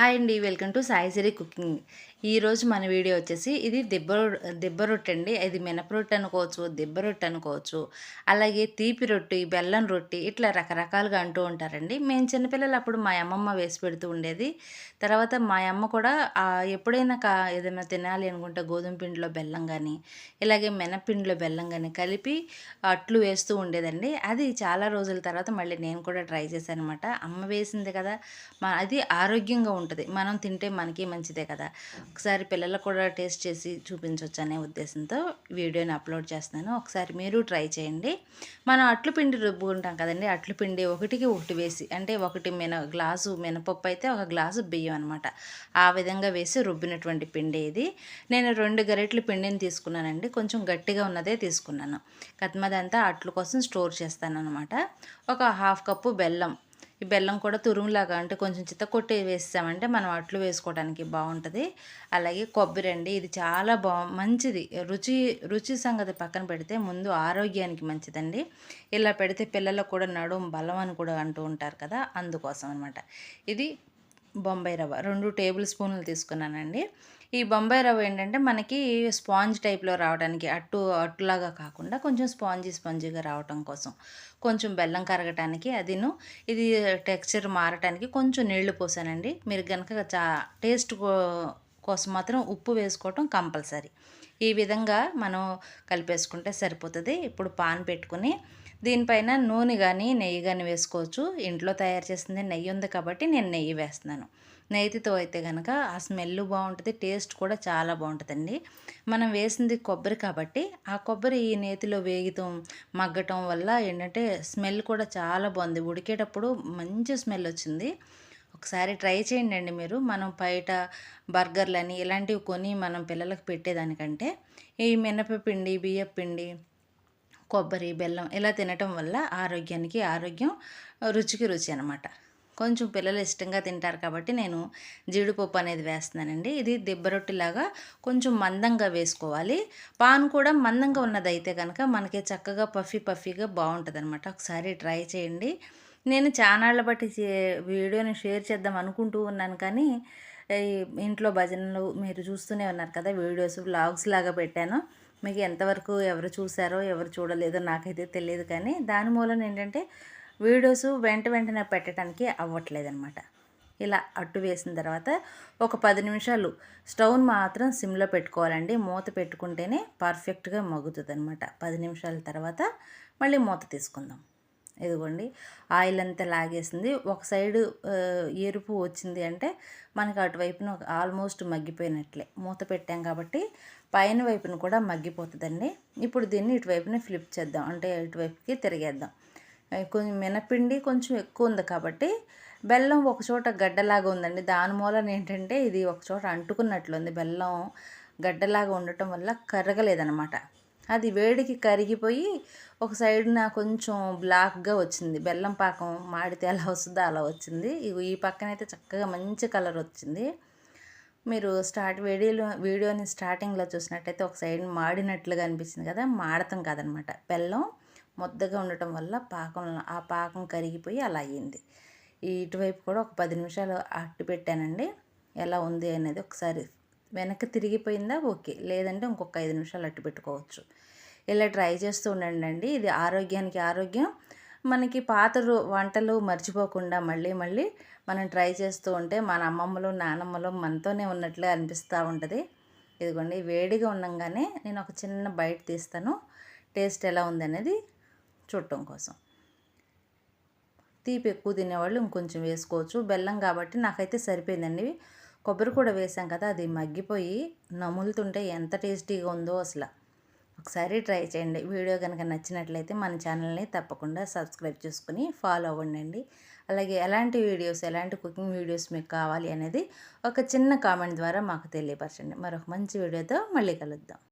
Hi అండి welcome to Saisiri cooking. ఈరోజు మన వీడియో వచ్చేసి ఇది దిబ్బ రొ- దిబ్బ రొట్టె అండి. ఇది మినప రొట్టె అనుకోవచ్చు దిబ్బ రొట్టె అనుకోవచ్చు అలాగే తీపి రొట్టి బెల్లం రొట్టి ఇట్లా రకరకాలుగా అంటూ ఉంటారండి. మేము చిన్నపిల్లలు అప్పుడు మా అమ్మమ్మ వేసి పెడుతూ ఉండేది. తర్వాత మా అమ్మ కూడా ఎప్పుడైనా కా ఏదైనా తినాలి అనుకుంటే గోధుమ పిండిలో బెల్లం కానీ ఇలాగే మినపిండిలో బెల్లం కానీ కలిపి అట్లు వేస్తూ ఉండేదండి. అది చాలా రోజుల తర్వాత మళ్ళీ నేను కూడా ట్రై చేశాను అనమాట అమ్మ వేసింది కదా మా అది ఆరోగ్యంగా ఉంటుంది ఉంటుంది మనం తింటే మనకి మంచిదే కదా. ఒకసారి పిల్లలకు కూడా టేస్ట్ చేసి చూపించవచ్చు అనే ఉద్దేశంతో వీడియోని అప్లోడ్ చేస్తున్నాను. ఒకసారి మీరు ట్రై చేయండి. మనం అట్లు పిండి రుబ్బుకుంటాం కదండి. అట్లు పిండి ఒకటికి ఒకటి వేసి అంటే ఒకటి మిన గ్లాసు మినపప్పు అయితే ఒక గ్లాసు బియ్యం అనమాట ఆ విధంగా వేసి రుబ్బినటువంటి పిండి ఇది. నేను రెండు గరిటెల పిండిని తీసుకున్నానండి. కొంచెం గట్టిగా ఉన్నదే తీసుకున్నాను. కత్మదంతా అట్లు కోసం స్టోర్ చేస్తాను అనమాట ఒక హాఫ్ కప్పు బెల్లం ఈ బెల్లం కూడా తురుములాగా అంటే కొంచెం చిత్త కొట్టి వేసామంటే మనం అట్లు వేసుకోవడానికి బాగుంటుంది. అలాగే కొబ్బరి అండి ఇది చాలా బా మంచిది. రుచి రుచి సంగతి పక్కన పెడితే ముందు ఆరోగ్యానికి మంచిదండి. ఇలా పెడితే పిల్లలకు కూడా నడుము బలం అని కూడా అంటూ ఉంటారు కదా అందుకోసం అనమాట ఇది బొంబాయి రవ్వ. రెండు టేబుల్ స్పూన్లు తీసుకున్నానండి. ఈ బొంబాయి రవ్వ ఏంటంటే మనకి స్పాంజ్ టైప్లో రావడానికి అట్టు అట్టులాగా కాకుండా కొంచెం స్పాంజీ స్పాంజీగా రావటం కోసం కొంచెం బెల్లం కరగటానికి అదిను. ఇది టెక్స్చర్ మారటానికి కొంచెం నీళ్ళు పోసానండి. మీరు కనుక చా టేస్ట్ కోసం మాత్రం ఉప్పు వేసుకోవటం కంపల్సరీ. ఈ విధంగా మనం కలిపేసుకుంటే సరిపోతుంది. ఇప్పుడు పాన్ పెట్టుకుని దీనిపైన నూనె కానీ నెయ్యి కానీ వేసుకోవచ్చు. ఇంట్లో తయారు చేసింది నెయ్యి ఉంది కాబట్టి నేను నెయ్యి వేస్తున్నాను. నెయ్యితో అయితే కనుక ఆ స్మెల్ బాగుంటుంది టేస్ట్ కూడా చాలా బాగుంటుందండి. మనం వేసింది కొబ్బరి కాబట్టి ఆ కొబ్బరి ఈ నేతిలో వేగితం మగ్గటం వల్ల ఏంటంటే స్మెల్ కూడా చాలా బాగుంది. ఉడికేటప్పుడు మంచి స్మెల్ వచ్చింది. ఒకసారి ట్రై చేయండి అండి మీరు. మనం బయట బర్గర్లని ఇలాంటివి కొని మనం పిల్లలకు పెట్టేదానికంటే ఈ మినపపిండి బియ్యపు పిండి కొబ్బరి బెల్లం ఇలా తినటం వల్ల ఆరోగ్యానికి ఆరోగ్యం రుచికి రుచి అనమాట కొంచెం పిల్లలు ఇష్టంగా తింటారు కాబట్టి నేను జీడిపప్పు అనేది వేస్తున్నానండి. ఇది దిబ్బ రొట్టెలాగా కొంచెం మందంగా వేసుకోవాలి. పాన్ కూడా మందంగా ఉన్నదైతే కనుక మనకి చక్కగా పఫీ పఫీగా బాగుంటుంది అనమాట ఒకసారి ట్రై చేయండి. నేను చానాళ్ళ బట్టి వీడియోని షేర్ చేద్దాం అనుకుంటూ ఉన్నాను కానీ ఇంట్లో భజనలు మీరు చూస్తూనే ఉన్నారు కదా వీడియోస్ వ్లాగ్స్ లాగా పెట్టాను. మీకు ఎంతవరకు ఎవరు చూసారో ఎవరు చూడలేదో నాకైతే తెలియదు కానీ దాని మూలన ఏంటంటే వీడియోస్ వెంట వెంటనే పెట్టడానికి అవ్వట్లేదన్నమాట. ఇలా అట్టు వేసిన తర్వాత ఒక పది నిమిషాలు స్టవ్ని మాత్రం సిమ్లో పెట్టుకోవాలండి. మూత పెట్టుకుంటేనే పర్ఫెక్ట్గా మగ్గుతుంది అనమాట పది నిమిషాల తర్వాత మళ్ళీ మూత తీసుకుందాం. ఇదిగోండి ఆయిల్ అంతా లాగేసింది. ఒక సైడు ఎరుపు వచ్చింది అంటే మనకి అటువైపున ఆల్మోస్ట్ మగ్గిపోయినట్లే. మూత పెట్టాం కాబట్టి పైన వైపున కూడా మగ్గిపోతుందండి. ఇప్పుడు దీన్ని ఇటువైపున ఫ్లిప్ చేద్దాం. అంటే ఇటువైపుకి తిరిగేద్దాం. కొంచెం మినపిండి కొంచెం ఎక్కువ ఉంది కాబట్టి బెల్లం ఒక చోట గడ్డలాగా ఉందండి. దాని మూలన ఏంటంటే ఇది ఒక చోట అంటుకున్నట్లుంది. బెల్లం గడ్డలాగా ఉండటం వల్ల కరగలేదనమాట అది వేడికి కరిగిపోయి ఒక సైడ్న కొంచెం బ్లాక్గా వచ్చింది. బెల్లం పాకం మాడితే ఎలా వస్తుందో అలా వచ్చింది. ఈ పక్కన అయితే చక్కగా మంచి కలర్ వచ్చింది. మీరు స్టార్ట్ వీడియోలో వీడియోని స్టార్టింగ్లో చూసినట్టయితే ఒక సైడ్ మాడినట్లుగా అనిపిస్తుంది కదా మాడతాం కాదనమాట. బెల్లం ముద్దగా ఉండటం వల్ల పాకం ఆ పాకం కరిగిపోయి అలా అయ్యింది ఇటువైపు కూడా ఒక పది నిమిషాలు అట్టు పెట్టానండి. ఎలా ఉంది అనేది ఒకసారి వెనక్కి తిరిగిపోయిందా? ఓకే. లేదంటే ఇంకొక ఐదు నిమిషాలు అట్టు పెట్టుకోవచ్చు. ఇలా ట్రై చేస్తూ ఉండండి అండి. ఇది ఆరోగ్యానికి ఆరోగ్యం. మనకి పాత వంటలు మర్చిపోకుండా మళ్ళీ మళ్ళీ మనం ట్రై చేస్తూ ఉంటే మన అమ్మమ్మలు నానమ్మలు మనతోనే ఉన్నట్లే అనిపిస్తూ ఉంటుంది. ఇదిగోండి వేడిగా ఉండగానే నేను ఒక చిన్న బయట తీస్తాను. టేస్ట్ ఎలా ఉందనేది చూడటం కోసం. తీపి ఎక్కువ తినేవాళ్ళు ఇంకొంచెం వేసుకోవచ్చు. బెల్లం కాబట్టి నాకైతే సరిపోయిందండి. కొబ్బరి కూడా వేసాం కదా అది మగ్గిపోయి నములుతుంటే ఎంత టేస్టీగా ఉందో అసలు. ఒకసారి ట్రై చేయండి. వీడియో కనుక నచ్చినట్లయితే మన ఛానల్ని తప్పకుండా సబ్స్క్రైబ్ చేసుకుని ఫాలో అవ్వండి అలాగే ఎలాంటి వీడియోస్ ఎలాంటి కుకింగ్ వీడియోస్ మీకు కావాలి అనేది ఒక చిన్న కామెంట్ ద్వారా మాకు తెలియపరచండి. మరొక మంచి వీడియోతో మళ్ళీ కలుద్దాం.